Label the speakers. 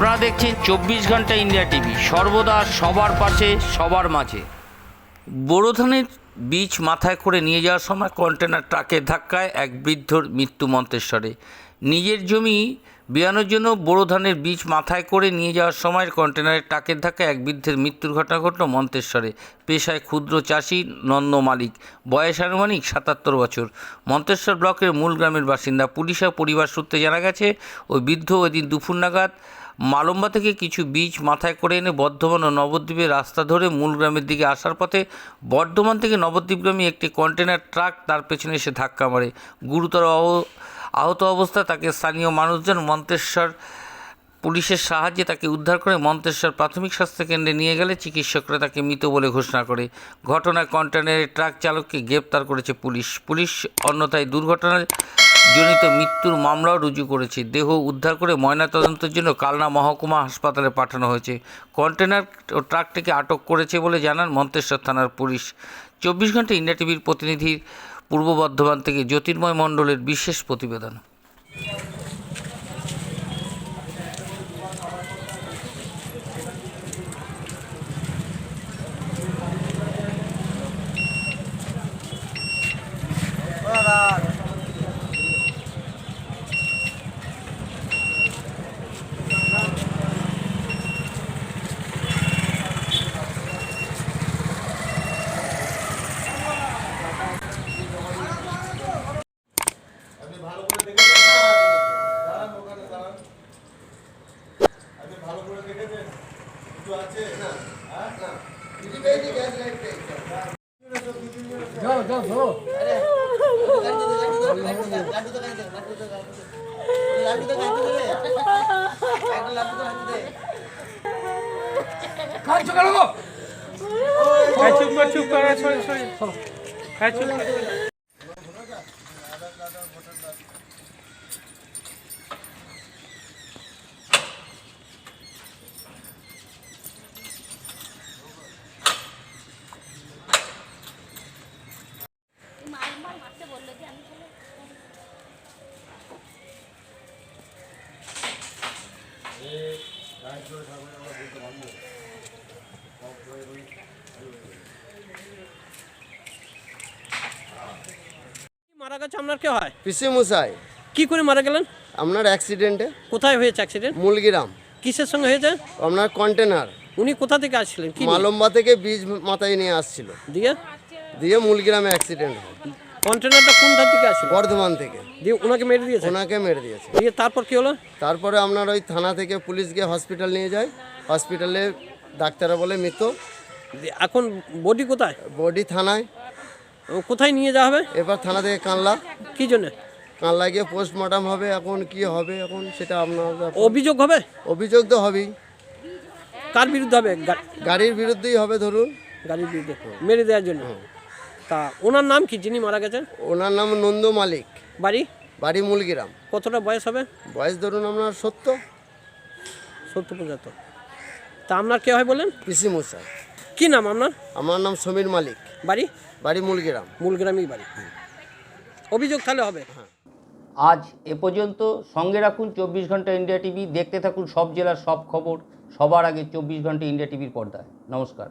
Speaker 1: দেখছেন চব্বিশ ঘণ্টা ইন্ডিয়া টিভি। সর্বদা সবার পাশে, সবার মাঝে। বোরো ধানের বীজ মাথায় করে নিয়ে যাওয়ার সময় কন্টেনার ট্রাকের ধাক্কায় এক বৃদ্ধর মৃত্যু মন্তেশ্বরে। নিজের জমি বিয়ানোর জন্য বোরো ধানের বীজ মাথায় করে নিয়ে যাওয়ার সময় কন্টেনারের ট্রাকের ধাক্কায় এক বৃদ্ধের মৃত্যুর ঘটনা ঘটল মন্তেশ্বরে। পেশায় ক্ষুদ্র চাষি নন্দ মালিক। বয়স আনুমানিক সাতাত্তর বছর। মন্তেশ্বর ব্লকের মূল গ্রামের বাসিন্দা। পুলিশ পরিবার সূত্রে জানা গেছে, ওই বৃদ্ধ ওই দিন দুপুর নাগাদ মালম্বা থেকে কিছু বীজ মাথায় করে এনে বর্ধমান ও নবদ্বীপের রাস্তা ধরে মূল গ্রামের দিকে আসার পথে বর্ধমান থেকে নবদ্বীপগামী একটি কন্টেনার ট্রাক তার পেছনে এসে ধাক্কা মারে। গুরুতর আহত অবস্থায় তাকে স্থানীয় মানুষজন মন্তেশ্বর পুলিশের সাহায্যে তাকে উদ্ধার করে মন্তেশ্বর প্রাথমিক স্বাস্থ্যকেন্দ্রে নিয়ে গেলে চিকিৎসকরা তাকে মৃত বলে ঘোষণা করে। ঘটনায় কন্টেনারের ট্রাক চালককে গ্রেপ্তার করেছে পুলিশ। পুলিশ অন্যথায় দুর্ঘটনায় জনিত মৃত্যুর মামলাও রুজু করেছে। দেহ উদ্ধার করে ময়নাতদন্তের জন্য কালনা মহকুমা হাসপাতালে পাঠানো হয়েছে। কন্টেনার ও ট্রাকটিকে আটক করেছে বলে জানান মন্তেশ্বর থানার পুলিশ। চব্বিশ ঘণ্টা ইন্ডিয়া টিভির প্রতিনিধির পূর্ব বর্ধমান থেকে জ্যোতির্ময় মণ্ডলের বিশেষ প্রতিবেদন।
Speaker 2: দেখেছেন কিছু আছে? না। হ্যাঁ? না।
Speaker 3: যাও যাও ধরো কাঁদছো কেন গো?
Speaker 4: হ্যাঁ চুপ কর চুপ কর সরি সরি। হ্যাঁ চুপ কর। মারা গেছে? আপনার কে হয়?
Speaker 5: পিসি মশাই।
Speaker 4: কি করে মারা গেলেন?
Speaker 5: আপনার অ্যাক্সিডেন্টে
Speaker 4: কোথায় হয়েছে অ্যাক্সিডেন্ট
Speaker 5: মুলগিরাম।
Speaker 4: কিসের সঙ্গে হয়েছে?
Speaker 5: আপনার কন্টেনার
Speaker 4: উনি কোথা থেকে আসছিলেন? কি
Speaker 5: মালম্বা থেকে বীজ মাথায় নিয়ে আসছিল।
Speaker 4: দিয়ে?
Speaker 5: দিয়ে মুলগিরামে অ্যাক্সিডেন্ট হয়।
Speaker 4: কন্টেনারটা কোন ধার থেকে আসছিল
Speaker 5: বর্ধমান থেকে।
Speaker 4: দিয়ে ওনাকে মেরে দিয়েছে?
Speaker 5: ওনাকে মেরে দিয়েছে।
Speaker 4: দিয়ে তারপর কি হলো?
Speaker 5: তারপরে আপনার ওই থানা থেকে পুলিশ গিয়ে হসপিটাল নিয়ে যায়। হসপিটালে ডাক্তাররা বলে মৃত
Speaker 4: এখন বডি কোথায়?
Speaker 5: বডি থানায়।
Speaker 4: ও কোথায় নিয়ে যাওয়া হবে?
Speaker 5: এবার থানা থেকে কানলা।
Speaker 4: কি জন্য?
Speaker 5: কানলা গিয়ে পোস্টমর্টম হবে এখন কি হবে এখন সেটা আপনার
Speaker 4: অভিযোগ হবে?
Speaker 5: অভিযোগ তো হবেই।
Speaker 4: কার বিরুদ্ধে হবে?
Speaker 5: গাড়ির বিরুদ্ধেই হবে ধরুন।
Speaker 4: গাড়ির বিরুদ্ধে। মেরে দেওয়ার জন্য? তা ওনার নাম কি যিনি মারা গেছেন?
Speaker 5: ওনার নাম নন্দ মালিক।
Speaker 4: বাড়ি?
Speaker 5: বাড়ি মুলগিরাম।
Speaker 4: কতটা বয়স হবে?
Speaker 5: বয়স ধরুন আপনার সত্তর।
Speaker 4: সত্তর পঁচাত্তর। তা আপনার কে হয় বলেন?
Speaker 5: পিসি মশাই।
Speaker 4: কি নাম আপনার?
Speaker 5: আমার নাম সমীর মালিক।
Speaker 4: বাড়ি?
Speaker 5: বাড়ি মুলগিরাম।
Speaker 4: মূলগ্রামেই বাড়ি। অভিযোগ তাহলে হবে? হ্যাঁ।
Speaker 1: আজ এ পর্যন্ত সঙ্গে রাখুন চব্বিশ ঘণ্টা ইন্ডিয়া টিভি। দেখতে থাকুন সব জেলার সব খবর। সবার আগে চব্বিশ ঘণ্টা ইন্ডিয়া টিভির পর্দায়। নমস্কার।